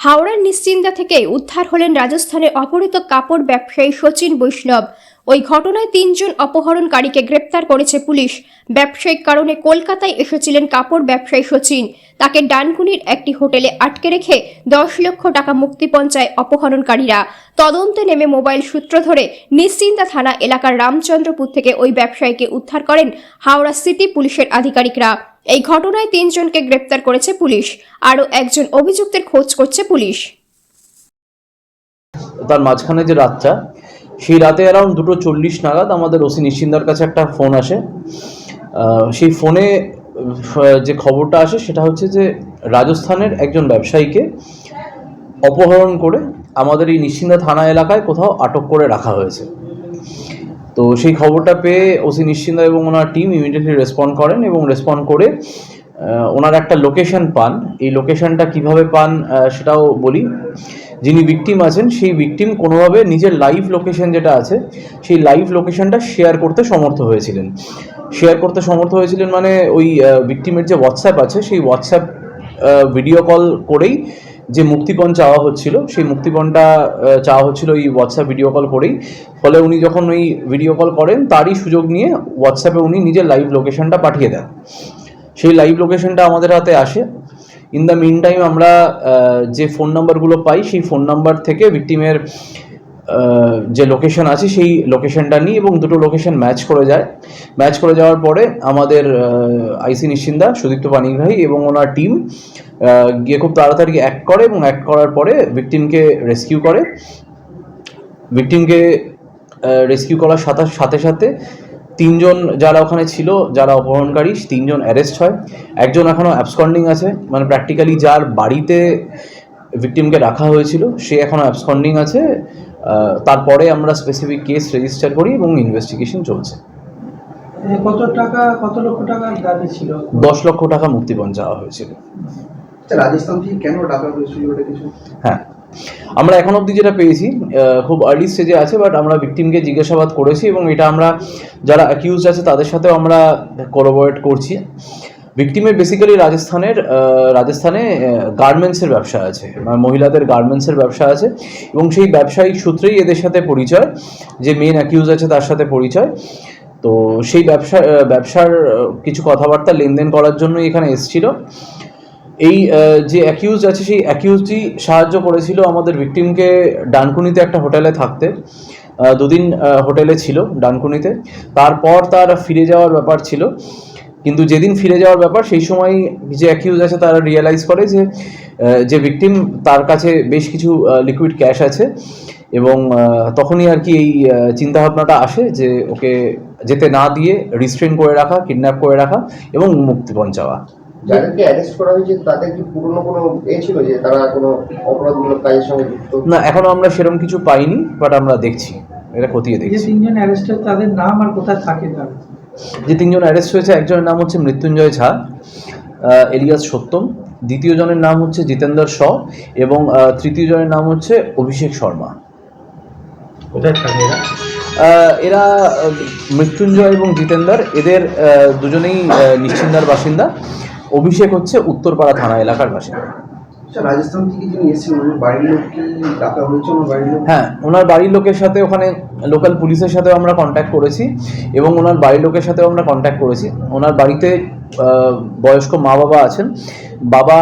হাওড়ার নিশ্চিন্দা থেকে উদ্ধার হলেন রাজস্থানের অপহৃত কাপড় ব্যবসায়ী শচীন বৈষ্ণব। ওই ঘটনায় তিনজন অপহরণকারীকে গ্রেপ্তার করেছে পুলিশ। ব্যবসায়িক কারণে কলকাতায় এসেছিলেন কাপড় ব্যবসায়ী সচিন। তাকে ডানকুনির একটি হোটেলে আটকে রেখে দশ লক্ষ টাকা মুক্তিপণ চায় অপহরণকারীরা। তদন্তে নেমে মোবাইল সূত্র ধরে নিশ্চিন্তা থানা এলাকার রামচন্দ্রপুর থেকে ওই ব্যবসায়ীকে উদ্ধার করেন হাওড়া সিটি পুলিশের আধিকারিকরা। এই ঘটনায় তিনজনকে গ্রেপ্তার করেছে পুলিশ। আরও একজন অভিযুক্তের খোঁজ করছে পুলিশ। তার মাঝখানে যে রাতটা সেই রাতে অ্যারাউন্ড দুটো চল্লিশ নাগাদ আমাদের ওসি নিশ্চিন্দার কাছে একটা ফোন আসে। সেই ফোনে যে খবরটা আসে সেটা হচ্ছে যে রাজস্থানের একজন ব্যবসায়ীকে অপহরণ করে আমাদের এই নিশ্চিন্দা থানা এলাকায় কোথাও আটক করে রাখা হয়েছে। তো সেই খবরটা পেয়ে ওসি নিশ্চিন্দা এবং ওনার টিম ইমিডিয়েটলি রেসপন্ড করেন এবং রেসপন্ড করে ওনার একটা লোকেশন পান। এই লোকেশনটা কীভাবে পান সেটাও বলি। যিনি ভিকটিম আছেন, সেই ভিকটিম কোনোভাবে নিজের লাইভ লোকেশন যেটা আছে, সেই লাইভ লোকেশনটা শেয়ার করতে সমর্থ হয়েছিলেন। শেয়ার করতে সমর্থ হয়েছিলেন মানে ওই ভিকটিমের যে হোয়াটসঅ্যাপ আছে, সেই হোয়াটসঅ্যাপ ভিডিও কল করেই যে মুক্তিপণ চাওয়া হচ্ছিল, সেই মুক্তিপণটা চাওয়া হচ্ছিল ওই হোয়াটসঅ্যাপ ভিডিও কল করেই। ফলে উনি যখন ওই ভিডিও কল করেন, তারই সুযোগ নিয়ে হোয়াটসঅ্যাপে উনি নিজের লাইভ লোকেশনটা পাঠিয়ে দেন। সেই লাইভ লোকেশনটা আমাদের হাতে আসে। ইন দ্য মিন টাইম আমরা যে ফোন নাম্বারগুলো পাই, সেই ফোন নাম্বার থেকে ভিকটিমের যে লোকেশন আছে, সেই লোকেশনটা নিই এবং দুটো লোকেশন ম্যাচ করে যায়। ম্যাচ করে যাওয়ার পরে আমাদের আইসি নিশ্চিন্দা, সুদীপ্ত পানিগ্রাহী এবং ওনার টিম গিয়ে খুব তাড়াতাড়ি অ্যাক্ট করে এবং অ্যাক্ট করার পরে ভিকটিমকে রেস্কিউ করে। ভিকটিমকে রেস্কিউ করার সাথে সাথে সাথে তিনজন যারা ওখানে ছিল যারা অপহরণকারী তিনজন অ্যারেস্ট হয়। একজন এখনও অ্যাবসকন্ডিং আছে মানে প্র্যাকটিক্যালি যার বাড়িতে ভিকটিমকে রাখা হয়েছিল সে এখনও অ্যাবসকন্ডিং আছে। তারপরে আমরা স্পেসিফিক কেস রেজিস্টার করি এবং ইনভেস্টিগেশন চলছে। কত টাকা কত লক্ষ টাকার দাবি ছিল? দশ লক্ষ টাকা মুক্তিপণ চাওয়া হয়েছিল। আচ্ছা রাজস্থান থেকে কেন ডাকা হয়েছিল ওটা কিছু? হ্যাঁ আমরা এখন অবধি যেটা পেয়েছি খুব আর্লি স্টেজে আছে বাট আমরা ভিকটিমকে জিজ্ঞাসাবাদ করেছি এবং এটা আমরা যারা অ্যাকিউজ আছে তাদের সাথেও আমরা কোলাবোরেট করছি। ভিকটিমের বেসিক্যালি রাজস্থানের রাজস্থানে গার্মেন্টসের ব্যবসা আছে মানে মহিলাদের গার্মেন্টসের ব্যবসা আছে এবং সেই ব্যবসায়িক সূত্রেই এদের সাথে পরিচয়, যে মেন অ্যাকিউজ আছে তার সাথে পরিচয়। তো সেই ব্যবসা ব্যবসার কিছু কথাবার্তা লেনদেন করার জন্যই এখানে এসেছিল। এই যে অ্যাকিউজ আছে, সেই অ্যাকিউজটি সাহায্য করেছিল আমাদের ভিকটিমকে ডানকুনিতে একটা হোটেলে থাকতে। দুদিন হোটেলে ছিল ডানকুনিতে। তারপর তার ফিরে যাওয়ার ব্যাপার ছিল। কিন্তু যেদিন ফিরে যাওয়ার ব্যাপার, সেই সময় যে অ্যাকিউজ আছে, তারা রিয়েলাইজ করে যে যে ভিকটিম তার কাছে বেশ কিছু লিকুইড ক্যাশ আছে। এবং তখনই আর কি এই চিন্তা ভাবনাটা আসে যে, ওকে যেতে না দিয়ে রিস্ট্রেন করে রাখা কিডন্যাপ করে রাখা এবং মুক্তিপণ চাওয়া। যাদেরকে অ্যারেস্ট করা হয়েছে তাদের কি পুরনো কোনো এ ছিল যে তারা কোনো অপরাধমূলক কাজের সঙ্গে যুক্ত? না এখনও আমরা সেরকম কিছু পাইনি বাট আমরা দেখছি এটা খতিয়ে যে দেখছি। তিনজন অ্যারেস্টেড তাদের নাম আর কোথায় থাকে তারা যে তিনজন অ্যারেস্ট হয়েছে একজনের নাম হচ্ছে মৃত্যুঞ্জয় ঝা এলিয়াস সত্যম দ্বিতীয় জনের নাম হচ্ছে জিতেন্দ্র শ এবং তৃতীয় জনের নাম হচ্ছে অভিষেক শর্মা। কোথায় থাকে এরা? এরা মৃত্যুঞ্জয় এবং জিতেন্দার এদের দুজনেই নিশ্চিন্দার বাসিন্দা। অভিষেক হচ্ছে উত্তরপাড়া থানা এলাকার বাসিন্দা। আচ্ছা রাজস্থান থেকে যিনি এসেছিলেন বাড়ির লোক কি ডাকা হয়েছে? ওনার বাড়ির লোক হ্যাঁ ওনার বাড়ির লোকের সাথে ওখানে লোকাল পুলিশের সাথেও আমরা কন্ট্যাক্ট করেছি এবং ওনার বাড়ির লোকের সাথেও আমরা কন্ট্যাক্ট করেছি। ওনার বাড়িতে বয়স্ক মা বাবা আছেন। বাবা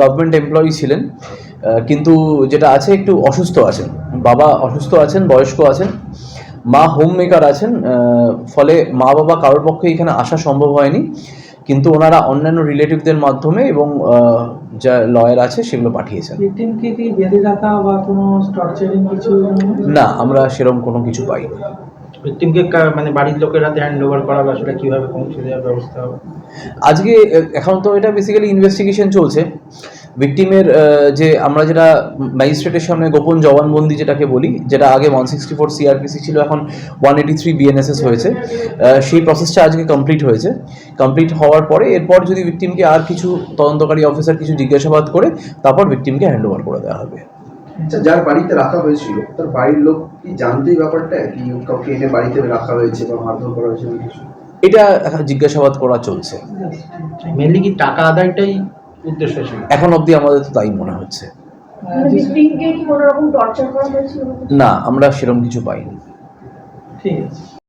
গভর্নমেন্ট এমপ্লয়ি ছিলেন কিন্তু যেটা আছে একটু অসুস্থ আছেন। বাবা অসুস্থ আছেন বয়স্ক আছেন। মা হোম মেকার আছেন ফলে মা বাবা কারোর পক্ষে এখানে আসা সম্ভব হয়নি। কিন্তু ওনারা অন্যান্য রিলেটিভদের মাধ্যমে এবং যা লয়ার আছে সেগুলো পাঠিয়েছেন। ভিকটিমকে কি বেঁধে রাখা বা কোনো কিছু না আমরা সেরকম কোনো কিছু পাই ভিকটিমকে মানে বাড়ির লোকের হ্যান্ড ওভার করা বা সেটা কীভাবে পৌঁছে দেওয়ার ব্যবস্থা হবে? আজকে এখন তো এটা বেসিক্যালি ইনভেস্টিগেশন চলছে। ভিকটিমের যে আমরা যেটা ম্যাজিস্ট্রেটের সামনে গোপন জবানবন্দি যেটাকে বলি যেটা আগে ওয়ান সিক্সটি ফোর সিআরপিসি ছিল এখন ওয়ান এইটি থ্রি বিএনএসএস হয়েছে। সেই প্রসেসটা আজকে কমপ্লিট হয়েছে। কমপ্লিট হওয়ার পরে এরপর যদি ভিকটিমকে আর কিছু তদন্তকারী অফিসার কিছু জিজ্ঞাসাবাদ করে তারপর ভিকটিমকে হ্যান্ড ওভার করে দেওয়া হবে। আচ্ছা যার বাড়িতে রাখা হয়েছিল তার বাড়ির লোক কি জানতো এই ব্যাপারটা? কি কাউকে এনে বাড়িতে রাখা হয়েছে বা মারধর করা হয়েছে কিছু? এটা জিজ্ঞাসাবাদ করা চলছে। মেনলি কি টাকা আদায়টাই উদ্দেশ্য ছিল। এখন অবধি আমাদের তো তাই মনে হচ্ছে। হয়েছিল? না আমরা সেরকম কিছু পাইনি। ঠিক আছে।